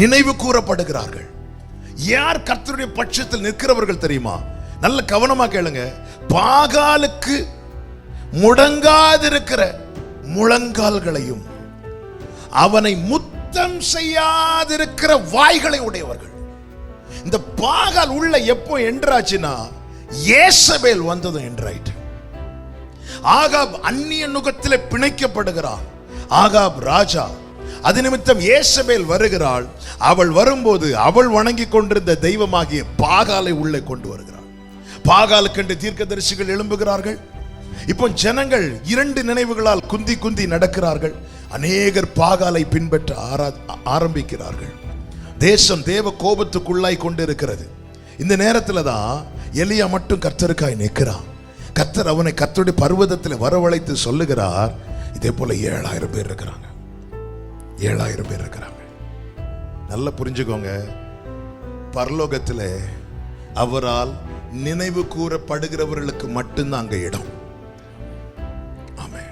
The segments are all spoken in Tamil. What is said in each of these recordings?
நினைவு கூறப்படுகிறார்கள். யார் கர்த்தருடைய பட்சத்தில் நிற்கிறவர்கள் தெரியுமா? நல்ல கவனமா கேளுங்க. பாகாலுக்கு முடங்காதிருக்கிற முழங்கால்களையும் அவனை முத்தம் செய்யாதிருக்கிற வாய்களை உடையவர்கள். இந்த பாகால் உள்ள எப்போ என்றாச்சுன்னா ஏசபேல் வந்ததும் என்றாயிட்டு ஆகாப் அந்நிய நுகத்தில் பிணைக்கப்படுகிறான். ஆகாப் ராஜா அது நிமித்தம் ஏசபேல் வருகிறாள். அவள் வரும்போது அவள் வணங்கி கொண்டிருந்த தெய்வமாகிய பாகாலை உள்ளே கொண்டு வருகிறாள். பாகாலுக்கென்று தீர்க்கதரிசிகள் எழும்புகிறார்கள். இப்போ ஜனங்கள் இரண்டு நினைவுகளால் குந்தி குந்தி நடக்கிறார்கள். அநேகர் பாகாலை பின்பற்ற ஆரா- ஆரம்பிக்கிறார்கள். தேசம் தேவ கோபத்துக்குள்ளாய் கொண்டிருக்கிறது. இந்த நேரத்தில் தான் எலியா மட்டும் கர்த்தருக்காய் நிற்கிறான். கர்த்தர் அவனை கர்த்தருடைய பர்வதத்தில் வரவழைத்து சொல்லுகிறார். இதே போல ஏழாயிரம் பேர் இருக்கிறாங்க. ஏழாயிரம் பேர் இருக்கிறாங்க. நல்லா புரிஞ்சுக்கோங்க. பரலோகத்தில் அவரால் நினைவு கூறப்படுகிறவர்களுக்கு மட்டும்தான் அங்க இடம். ஆமென்.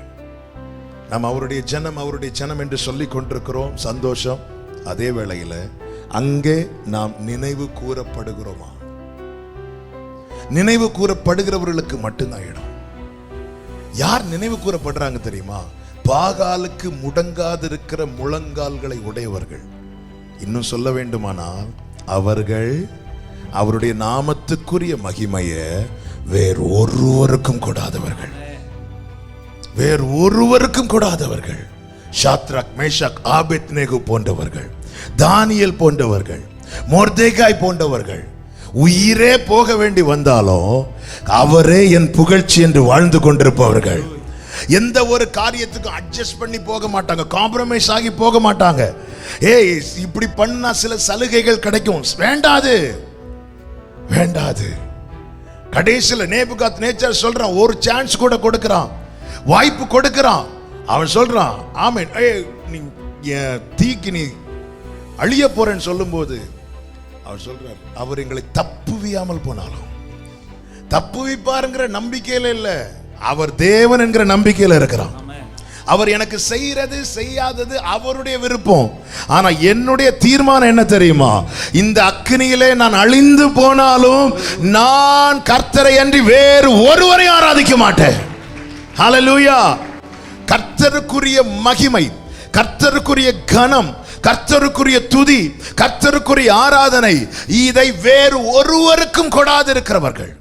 நாம் அவருடைய ஜனம் அவருடைய ஜனம் என்று சொல்லிக் கொண்டிருக்கிறோம். சந்தோஷம். அதே வேளையில் அங்கே நாம் நினைவு கூறப்படுகிறோமா? நினைவு கூறப்படுகிறவர்களுக்கு மட்டும்தான் இடம். யார் நினைவு கூறப்படுறாங்க தெரியுமா? பாகாலுக்கு முடங்காதிருக்கிற முழங்கால்களை உடையவர்கள். இன்னும் சொல்ல வேண்டுமானால் அவர்கள் அவருடைய நாமத்துக்குரிய மகிமையை வேறு ஒருவருக்கும் கொடாதவர்கள். வேறு ஒருவருக்கும் கொடாதவர்கள். ஷாத்ராக் மேஷாக் ஆபித் நேகு போன்றவர்கள். தானியல் போன்றவர்கள். மோர்தேகாய் போன்றவர்கள். உயிரே போக வேண்டி வந்தாலும் அவரே என் புகழ்ச்சி என்று வாழ்ந்து கொண்டிருப்பவர்கள். எந்த ஒரு காரியத்துக்கும் அட்ஜஸ்ட் பண்ணி போக மாட்டாங்க. காம்ப்ரமைஸ் ஆகி போக மாட்டாங்க. ஏய் இப்படி பண்ணா சில சலுகைகள் கிடைக்கும். வேண்டாது வேண்டாது கடைசியில் நேபுகாத் நேச்சர் சொல்றான் ஒரு சான்ஸ் கூட கொடுக்கறான். வாய்ப்பு கொடுக்கறான். அவன் சொல்றான் ஆமென். ஏய் நீ தீக்கு நீ அழிய போறேன்னு சொல்லும்போது அவர் சொல்றார் அவர் எங்களை தப்புவியாமல் போனாலும். தப்புவிப்பாருங்கிற நம்பிக்கையில இல்லை. அவர் தேவன் என்கிற நம்பிக்கையில இருக்கிறான். அவர் எனக்கு செய்யறது செய்யாதது அவருடைய விருப்பம். ஆனா என்னுடைய தீர்மானம் என்ன தெரியுமா? இந்த அக்னியிலே நான் அழிந்து போனாலும் நான் கர்த்தரை அன்றி வேறு ஒருவரையும் ஆராதிக்க மாட்டேன். ஹalleluya கர்த்தருக்குரிய மகிமை கர்த்தருக்குரிய கனம் கர்த்தருக்குரிய துதி கர்த்தருக்குரிய ஆராதனை இதை வேறு ஒருவருக்கும் கொடாதிருக்கிறவர்கள்.